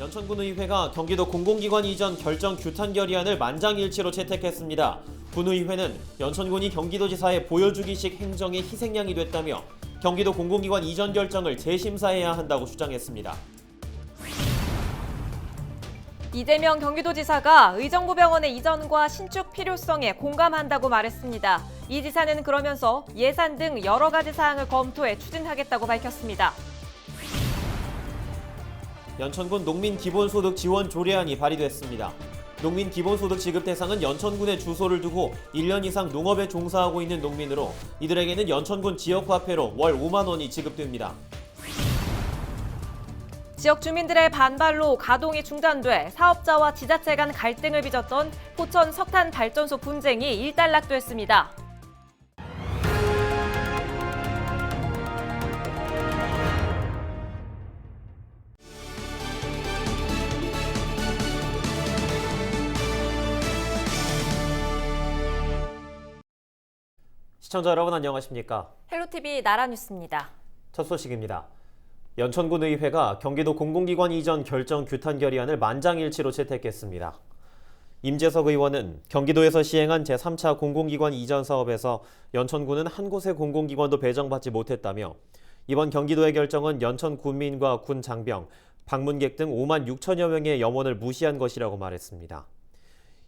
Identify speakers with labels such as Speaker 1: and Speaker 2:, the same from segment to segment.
Speaker 1: 연천군의회가 경기도 공공기관 이전 결정 규탄 결의안을 만장일치로 채택했습니다. 군의회는 연천군이 경기도지사의 보여주기식 행정의 희생양이 됐다며 경기도 공공기관 이전 결정을 재심사해야 한다고 주장했습니다.
Speaker 2: 이재명 경기도지사가 의정부병원의 이전과 신축 필요성에 공감한다고 말했습니다. 이 지사는 그러면서 예산 등 여러 가지 사항을 검토해 추진하겠다고 밝혔습니다.
Speaker 1: 연천군 농민 기본소득 지원 조례안이 발의됐습니다. 농민 기본소득 지급 대상은 연천군에 주소를 두고 1년 이상 농업에 종사하고 있는 농민으로 이들에게는 연천군 지역화폐로 월 5만 원이 지급됩니다.
Speaker 2: 지역 주민들의 반발로 가동이 중단돼 사업자와 지자체 간 갈등을 빚었던 포천 석탄 발전소 분쟁이 일단락됐습니다.
Speaker 1: 시청자 여러분 안녕하십니까?
Speaker 2: 헬로티비 나라뉴스입니다.
Speaker 1: 첫 소식입니다. 연천군 의회가 경기도 공공기관 이전 결정 규탄 결의안을 만장일치로 채택했습니다. 임재석 의원은 경기도에서 시행한 제3차 공공기관 이전 사업에서 연천군은 한 곳의 공공기관도 배정받지 못했다며 이번 경기도의 결정은 연천 군민과 군 장병, 방문객 등 5만 6천여 명의 염원을 무시한 것이라고 말했습니다.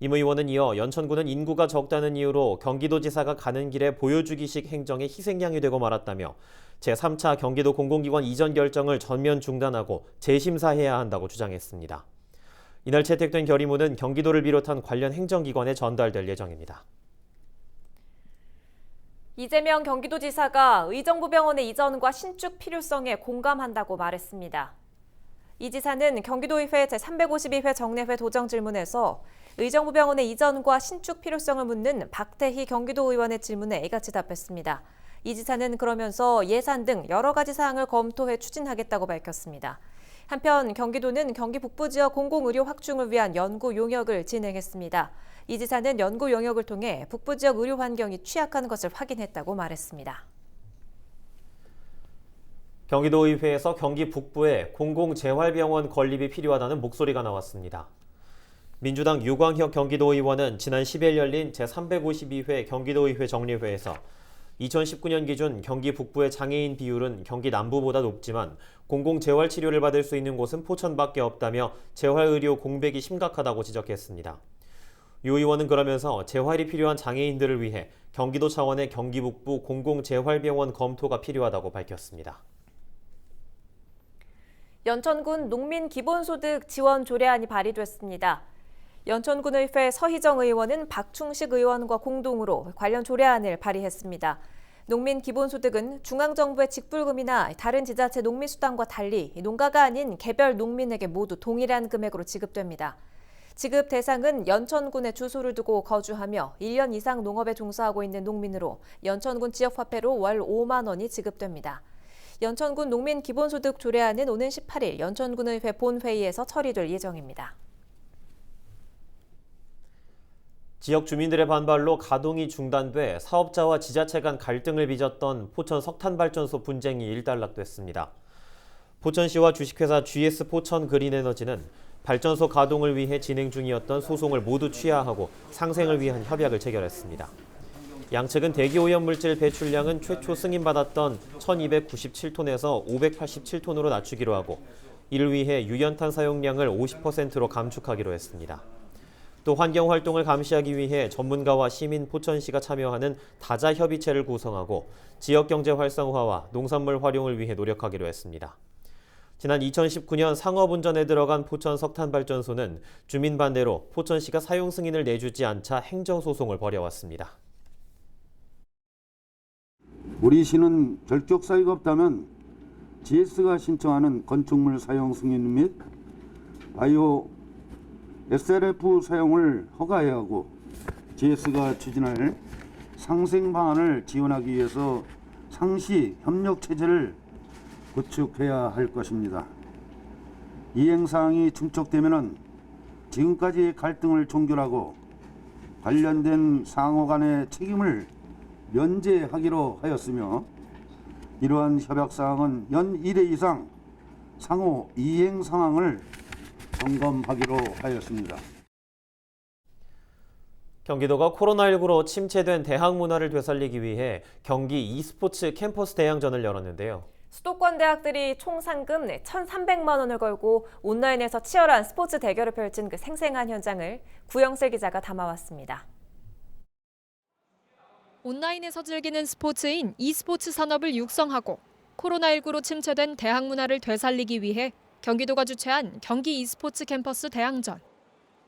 Speaker 1: 임 의원은 이어 연천군은 인구가 적다는 이유로 경기도지사가 가는 길에 보여주기식 행정의 희생양이 되고 말았다며 제3차 경기도 공공기관 이전 결정을 전면 중단하고 재심사해야 한다고 주장했습니다. 이날 채택된 결의문은 경기도를 비롯한 관련 행정기관에 전달될 예정입니다.
Speaker 2: 이재명 경기도지사가 의정부병원의 이전과 신축 필요성에 공감한다고 말했습니다. 이 지사는 경기도의회 제352회 정례회 도정 질문에서 의정부병원의 이전과 신축 필요성을 묻는 박태희 경기도 의원의 질문에 이같이 답했습니다. 이 지사는 그러면서 예산 등 여러 가지 사항을 검토해 추진하겠다고 밝혔습니다. 한편 경기도는 경기 북부 지역 공공의료 확충을 위한 연구 용역을 진행했습니다. 이 지사는 연구 용역을 통해 북부 지역 의료 환경이 취약한 것을 확인했다고 말했습니다.
Speaker 1: 경기도의회에서 경기 북부에 공공재활병원 건립이 필요하다는 목소리가 나왔습니다. 민주당 유광혁 경기도의원은 지난 10일 열린 제352회 경기도의회 정례회에서 2019년 기준 경기 북부의 장애인 비율은 경기 남부보다 높지만 공공재활 치료를 받을 수 있는 곳은 포천밖에 없다며 재활의료 공백이 심각하다고 지적했습니다. 유 의원은 그러면서 재활이 필요한 장애인들을 위해 경기도 차원의 경기 북부 공공재활병원 검토가 필요하다고 밝혔습니다.
Speaker 2: 연천군 농민 기본소득 지원 조례안이 발의됐습니다. 연천군의회 서희정 의원은 박충식 의원과 공동으로 관련 조례안을 발의했습니다. 농민 기본소득은 중앙정부의 직불금이나 다른 지자체 농민수당과 달리 농가가 아닌 개별 농민에게 모두 동일한 금액으로 지급됩니다. 지급 대상은 연천군에 주소를 두고 거주하며 1년 이상 농업에 종사하고 있는 농민으로 연천군 지역화폐로 월 5만 원이 지급됩니다. 연천군 농민 기본소득 조례안은 오는 18일 연천군의회 본회의에서 처리될 예정입니다.
Speaker 1: 지역 주민들의 반발로 가동이 중단돼 사업자와 지자체 간 갈등을 빚었던 포천 석탄발전소 분쟁이 일단락됐습니다. 포천시와 주식회사 GS 포천 그린에너지는 발전소 가동을 위해 진행 중이었던 소송을 모두 취하하고 상생을 위한 협약을 체결했습니다. 양측은 대기오염물질 배출량은 최초 승인받았던 1297톤에서 587톤으로 낮추기로 하고 이를 위해 유연탄 사용량을 50%로 감축하기로 했습니다. 또 환경 활동을 감시하기 위해 전문가와 시민 포천시가 참여하는 다자 협의체를 구성하고 지역 경제 활성화와 농산물 활용을 위해 노력하기로 했습니다. 지난 2019년 상업운전에 들어간 포천 석탄발전소는 주민 반대로 포천시가 사용 승인을 내주지 않자 행정소송을 벌여왔습니다.
Speaker 3: 우리 시는 결격 사유가 없다면 GS가 신청하는 건축물 사용 승인 및 바이오 SLF 사용을 허가해야 하고 GS가 추진할 상생 방안을 지원하기 위해서 상시 협력 체제를 구축해야 할 것입니다. 이행 사항이 충족되면은 지금까지 갈등을 종결하고 관련된 상호 간의 책임을 면제하기로 하였으며 이러한 협약 사항은 연 1회 이상 상호 이행 상황을 점검하기로 하였습니다.
Speaker 1: 경기도가 코로나19로 침체된 대학 문화를 되살리기 위해 경기 e스포츠 캠퍼스 대항전을 열었는데요.
Speaker 2: 수도권 대학들이 총 상금 1,300만 원을 걸고 온라인에서 치열한 스포츠 대결을 펼친 그 생생한 현장을 구영슬 기자가 담아왔습니다.
Speaker 4: 온라인에서 즐기는 스포츠인 e스포츠 산업을 육성하고 코로나19로 침체된 대학 문화를 되살리기 위해 경기도가 주최한 경기 e스포츠 캠퍼스 대항전.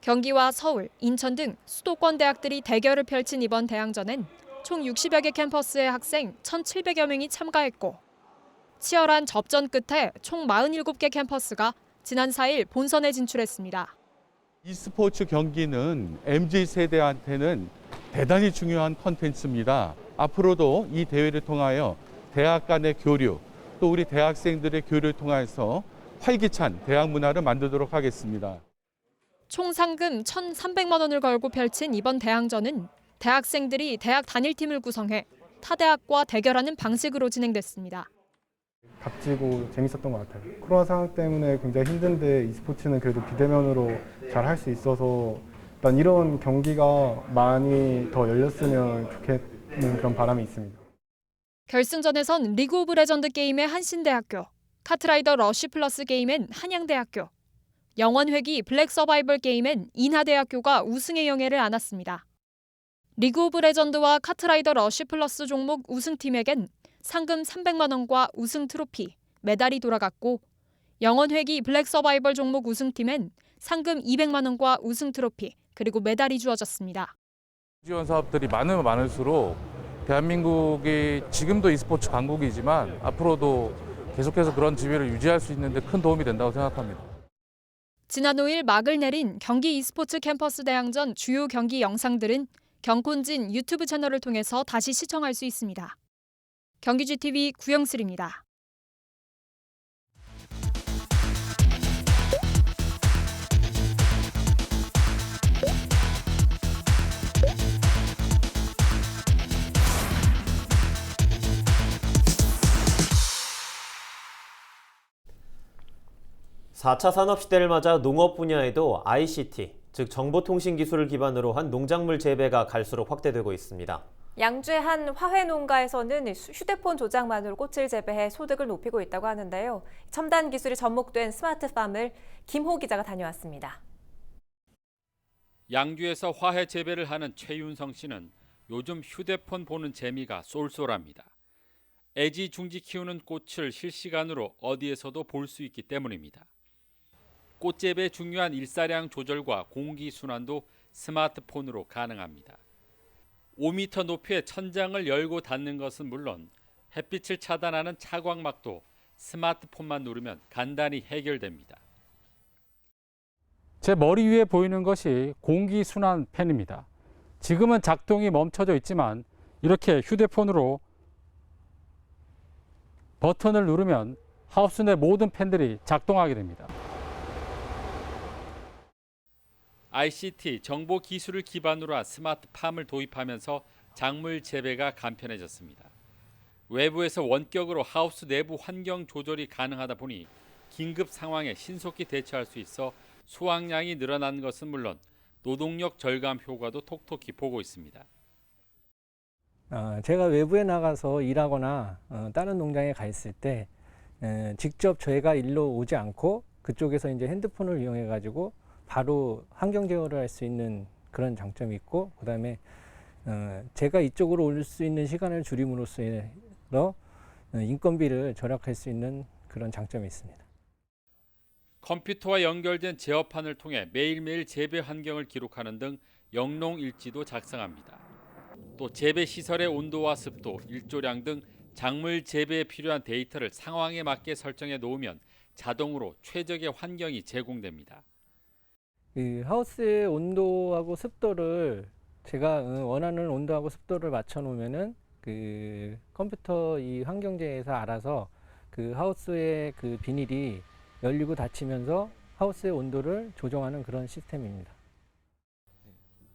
Speaker 4: 경기와 서울, 인천 등 수도권 대학들이 대결을 펼친 이번 대항전엔 총 60여 개 캠퍼스의 학생 1,700여 명이 참가했고 치열한 접전 끝에 총 47개 캠퍼스가 지난 4일 본선에 진출했습니다.
Speaker 5: e스포츠 경기는 MZ 세대한테는 대단히 중요한 컨텐츠입니다. 앞으로도 이 대회를 통하여 대학 간의 교류, 또 우리 대학생들의 교류를 통해서 활기찬 대학 문화를 만들도록 하겠습니다.
Speaker 4: 총 상금 1,300만 원을 걸고 펼친 이번 대항전은 대학생들이 대학 단일팀을 구성해 타 대학과 대결하는 방식으로 진행됐습니다.
Speaker 6: 값지고 재밌었던 것 같아요. 코로나 상황 때문에 굉장히 힘든데 e스포츠는 그래도 비대면으로 잘 할 수 있어서 일단 이런 경기가 많이 더 열렸으면 좋겠는 그런 바람이 있습니다.
Speaker 4: 결승전에선 리그 오브 레전드 게임의 한신대학교, 카트라이더 러쉬 플러스 게임엔 한양대학교, 영원회기 블랙 서바이벌 게임엔 인하대학교가 우승의 영예를 안았습니다. 리그 오브 레전드와 카트라이더 러쉬 플러스 종목 우승팀에겐 상금 300만 원과 우승 트로피, 메달이 돌아갔고 영원회기 블랙 서바이벌 종목 우승팀엔 상금 200만 원과 우승 트로피, 그리고 메달이 주어졌습니다.
Speaker 7: 지원 사업들이 많으면 많을수록 대한민국이 지금도 e스포츠 강국이지만 앞으로도 계속해서 그런 지위를 유지할 수 있는데 큰 도움이 된다고 생각합니다.
Speaker 4: 지난 5일 막을 내린 경기 e스포츠 캠퍼스 대항전 주요 경기 영상들은 경콘진 유튜브 채널을 통해서 다시 시청할 수 있습니다. 경기GTV 구영슬입니다.
Speaker 1: 사차 산업시대를 맞아 농업 분야에도 ICT, 즉 정보통신 기술을 기반으로 한 농작물 재배가 갈수록 확대되고 있습니다.
Speaker 2: 양주의 한 화훼 농가에서는 휴대폰 조작만으로 꽃을 재배해 소득을 높이고 있다고 하는데요. 첨단 기술이 접목된 스마트팜을 김호 기자가 다녀왔습니다.
Speaker 8: 양주에서 화훼 재배를 하는 최윤성 씨는 요즘 휴대폰 보는 재미가 쏠쏠합니다. 애지중지 키우는 꽃을 실시간으로 어디에서도 볼 수 있기 때문입니다. 꽃재배의 중요한 일사량 조절과 공기 순환도 스마트폰으로 가능합니다. 5m 높이의 천장을 열고 닫는 것은 물론 햇빛을 차단하는 차광막도 스마트폰만 누르면 간단히 해결됩니다.
Speaker 9: 제 머리 위에 보이는 것이 공기 순환 팬입니다. 지금은 작동이 멈춰져 있지만 이렇게 휴대폰으로 버튼을 누르면 하우스 내 모든 팬들이 작동하게 됩니다.
Speaker 8: ICT 정보 기술을 기반으로 한 스마트팜을 도입하면서 작물 재배가 간편해졌습니다. 외부에서 원격으로 하우스 내부 환경 조절이 가능하다 보니 긴급 상황에 신속히 대처할 수 있어 수확량이 늘어난 것은 물론 노동력 절감 효과도 톡톡히 보고 있습니다.
Speaker 10: 어, 제가 외부에 나가서 일하거나 어, 다른 농장에 가 있을 때 에, 직접 저희가 일로 오지 않고 그쪽에서 이제 핸드폰을 이용해 가지고 바로 환경 제어를 할 수 있는 그런 장점이 있고 그다음에 어, 제가 이쪽으로 올 수 있는 시간을 줄임으로써 어, 인건비를 절약할 수 있는 그런 장점이 있습니다.
Speaker 8: 컴퓨터와 연결된 제어판을 통해 매일매일 재배 환경을 기록하는 등 영농 일지도 작성합니다. 또 재배 시설의 온도와 습도, 일조량 등 작물 재배에 필요한 데이터를 상황에 맞게 설정해 놓으면 자동으로 최적의 환경이 제공됩니다.
Speaker 10: 그 하우스의 온도하고 습도를 제가 어, 원하는 온도하고 습도를 맞춰 놓으면은 그 컴퓨터 이 환경제에서 알아서 그 하우스의 그 비닐이 열리고 닫히면서 하우스의 온도를 조정하는 그런 시스템입니다.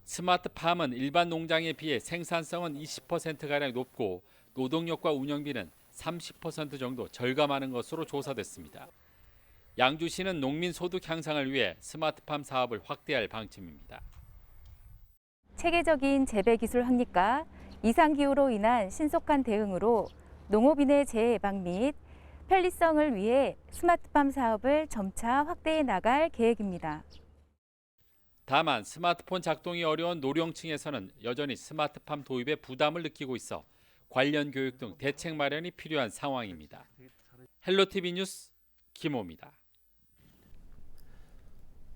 Speaker 8: 스마트팜은 일반 농장에 비해 생산성은 20%가량 높고 노동력과 운영비는 30% 정도 절감하는 것으로 조사됐습니다. 양주시는 농민 소득 향상을 위해 스마트팜 사업을 확대할 방침입니다.
Speaker 11: 체계적인 재배 기술 확립과 이상 기후로 인한 신속한 대응으로 농업인의 재해 예방 및 편리성을 위해 스마트팜 사업을 점차 확대해 나갈 계획입니다.
Speaker 8: 다만 스마트폰 작동이 어려운 노령층에서는 여전히 스마트팜 도입에 부담을 느끼고 있어 관련 교육 등 대책 마련이 필요한 상황입니다. 헬로티비 뉴스 김호입니다.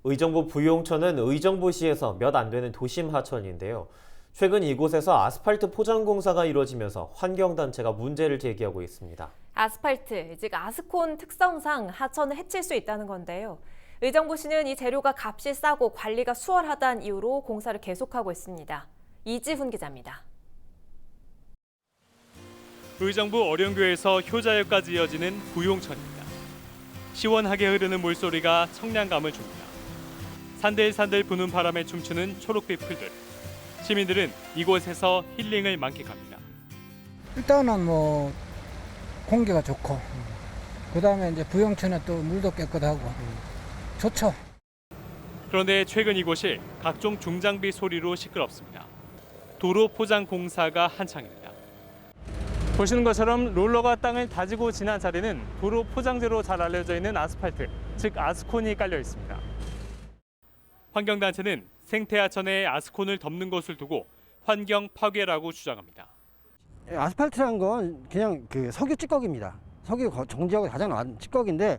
Speaker 1: 의정부 부용천은 의정부시에서 몇 안 되는 도심 하천인데요. 최근 이곳에서 아스팔트 포장 공사가 이루어지면서 환경단체가 문제를 제기하고 있습니다.
Speaker 2: 아스팔트, 즉 아스콘 특성상 하천을 해칠 수 있다는 건데요. 의정부시는 이 재료가 값이 싸고 관리가 수월하다는 이유로 공사를 계속하고 있습니다. 이지훈 기자입니다.
Speaker 12: 의정부 어령교에서 효자역까지 이어지는 부용천입니다. 시원하게 흐르는 물소리가 청량감을 줍니다. 산들산들 부는 바람에 춤추는 초록빛 풀들. 시민들은 이곳에서 힐링을 만끽합니다.
Speaker 13: 일단은 뭐 공기가 좋고 그 다음에 이제 부영천은 또 물도 깨끗하고 좋죠.
Speaker 12: 그런데 최근 이곳이 각종 중장비 소리로 시끄럽습니다. 도로 포장 공사가 한창입니다. 보시는 것처럼 롤러가 땅을 다지고 지난 자리는 도로 포장재로 잘 알려져 있는 아스팔트, 즉 아스콘이 깔려 있습니다. 환경단체는 생태하천에 아스콘을 덮는 것을 두고 환경 파괴라고 주장합니다.
Speaker 14: 아스팔트란 건 그냥 그 석유 찌꺼기입니다. 석유 거- 정지하고 가장 안- 찌꺼기인데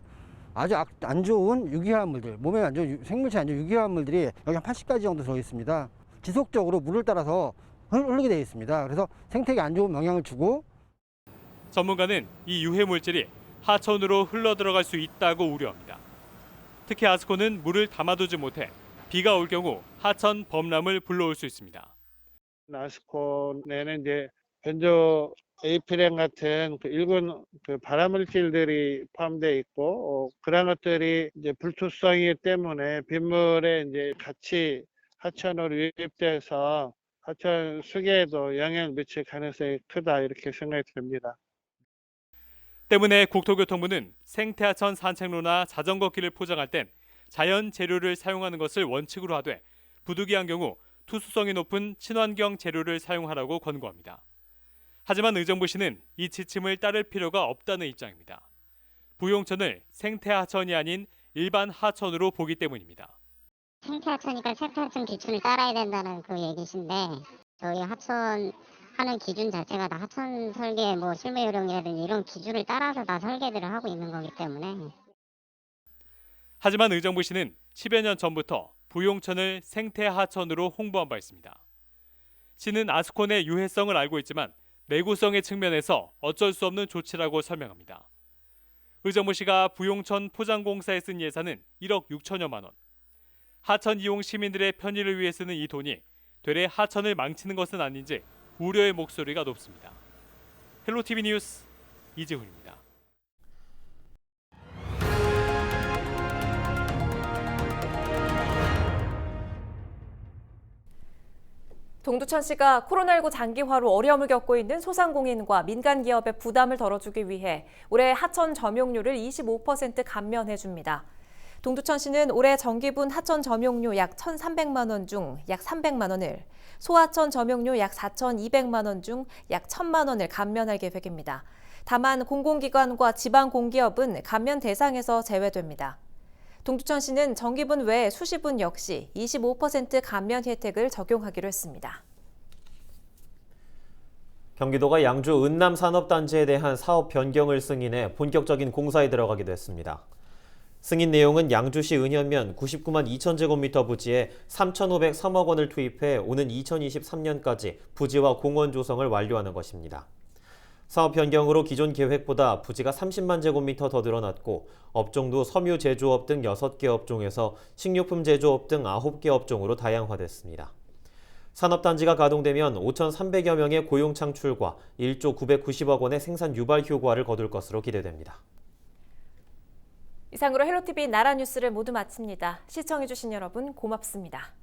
Speaker 14: 아주 악- 안 좋은 유기화합물들, 몸에 안 좋은 유- 생물체 안 좋은 유기화합물들이 여기 한 80가지 정도 들어 있습니다. 지속적으로 물을 따라서 흘- 흐르게 되어 있습니다. 그래서 생태계에 안 좋은 영향을 주고
Speaker 12: 전문가는 이 유해 물질이 하천으로 흘러 들어갈 수 있다고 우려합니다. 특히 아스콘은 물을 담아두지 못해 비가 올 경우 하천 범람을 불러올 수 있습니다.
Speaker 15: 아스콘에는 이제 변조 에이프렌 같은 그 일군 그 발암물질들이 포함되어 있고 어, 그런 것들이 이제 불투성이기 때문에 빗물에 이제 같이 하천으로 유입돼서 하천 수계에도 영향을 미칠 가능성이 크다 이렇게 생각이 듭니다.
Speaker 12: 때문에 국토교통부는 생태하천 산책로나 자전거 길을 포장할 땐 자연 재료를 사용하는 것을 원칙으로 하되 부득이한 경우 투수성이 높은 친환경 재료를 사용하라고 권고합니다. 하지만 의정부시는 이 지침을 따를 필요가 없다는 입장입니다. 부용천을 생태 하천이 아닌 일반 하천으로 보기 때문입니다.
Speaker 16: 생태 하천이니까 생태 하천 기준을 따라야 된다는 그 얘기신데 저희 하천 하는 기준 자체가 다 하천 설계 뭐 실무 요령이라든지 이런 기준을 따라서 다 설계들을 하고 있는 거기 때문에
Speaker 12: 하지만 의정부시는 10여 년 전부터 부용천을 생태하천으로 홍보한 바 있습니다. 시는 아스콘의 유해성을 알고 있지만 내구성의 측면에서 어쩔 수 없는 조치라고 설명합니다. 의정부시가 부용천 포장공사에 쓴 예산은 1억 6천여만 원. 하천 이용 시민들의 편의를 위해 쓰는 이 돈이 되레 하천을 망치는 것은 아닌지 우려의 목소리가 높습니다. 헬로티비 뉴스 이재훈입니다.
Speaker 2: 동두천시가 코로나19 장기화로 어려움을 겪고 있는 소상공인과 민간 기업의 부담을 덜어주기 위해 올해 하천 점용료를 25% 감면해 줍니다. 동두천시는 올해 정기분 하천 점용료 약 1,300만 원 중 약 300만 원을, 소하천 점용료 약 4,200만 원 중 약 1,000만 원을 감면할 계획입니다. 다만 공공기관과 지방 공기업은 감면 대상에서 제외됩니다. 동두천시는 정기분 외 수시분 역시 25% 감면 혜택을 적용하기로 했습니다.
Speaker 1: 경기도가 양주 은남 산업단지에 대한 사업 변경을 승인해 본격적인 공사에 들어가기도 했습니다. 승인 내용은 양주시 은현면 99만 2천 제곱미터 부지에 3,503억 원을 투입해 오는 2023년까지 부지와 공원 조성을 완료하는 것입니다. 사업 변경으로 기존 계획보다 부지가 30만 제곱미터 더 늘어났고 업종도 섬유 제조업 등 6개 업종에서 식료품 제조업 등 9개 업종으로 다양화됐습니다. 산업단지가 가동되면 5,300여 명의 고용 창출과 1조 990억 원의 생산 유발 효과를 거둘 것으로 기대됩니다.
Speaker 2: 이상으로 헬로티비 나라 뉴스를 모두 마칩니다. 시청해주신 여러분 고맙습니다.